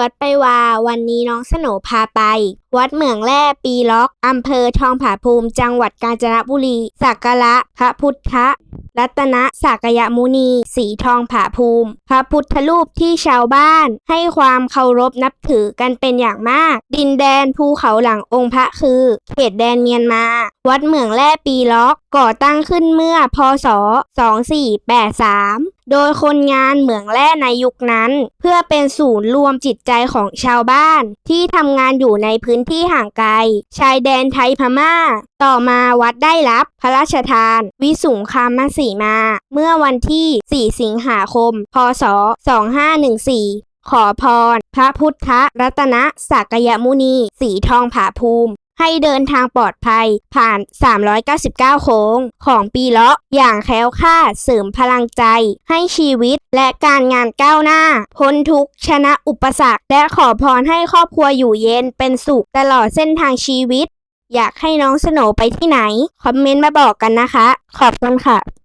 วัดไปวา วันนี้น้องสโนพาไป วัดเหมืองแร่ปีล็อก อำเภอทองผาภูมิ จังหวัดกาญจนบุรี สักการะพระพุทธรัตนสักยมุนี สีทองผาภูมิ พระพุทธรูปที่ชาวบ้าน ให้ความเคารพนับถือกันเป็นอย่างมาก ดินแดนภูเขาหลังองค์พระคือ เขตแดนเมียนมา วัดเหมืองแร่ปีล็อกก่อตั้งขึ้นเมื่อพศ 2483 โดยคนงานเหมืองแร่ในยุคนั้น เพื่อเป็นศูนย์รวมจิตใจของชาวบ้าน ที่ทำงานอยู่ในพื้นที่ห่างไกล ชายแดนไทยพม่า ต่อมาวัดได้รับพระราชทาน วิสุงคามสีมา เมื่อวันที่ 4 สิงหาคม พศ 2514 ขอพร พระพุทธรัตนสักยมุนี สีทองผาภูมิ ให้เดินทางปลอดภัยผ่าน 399 โค้ง ของปีเลาะ อย่างแคล้วคลาดเสริมพลังใจ ให้ชีวิตและการงานก้าวหน้า พ้นทุกชนะอุปสรรค และขอพรให้ครอบครัวอยู่เย็นเป็นสุขตลอดเส้นทางชีวิต อยากให้น้องสโหนไปที่ไหน คอมเมนต์มาบอกกันนะคะ ขอบคุณค่ะ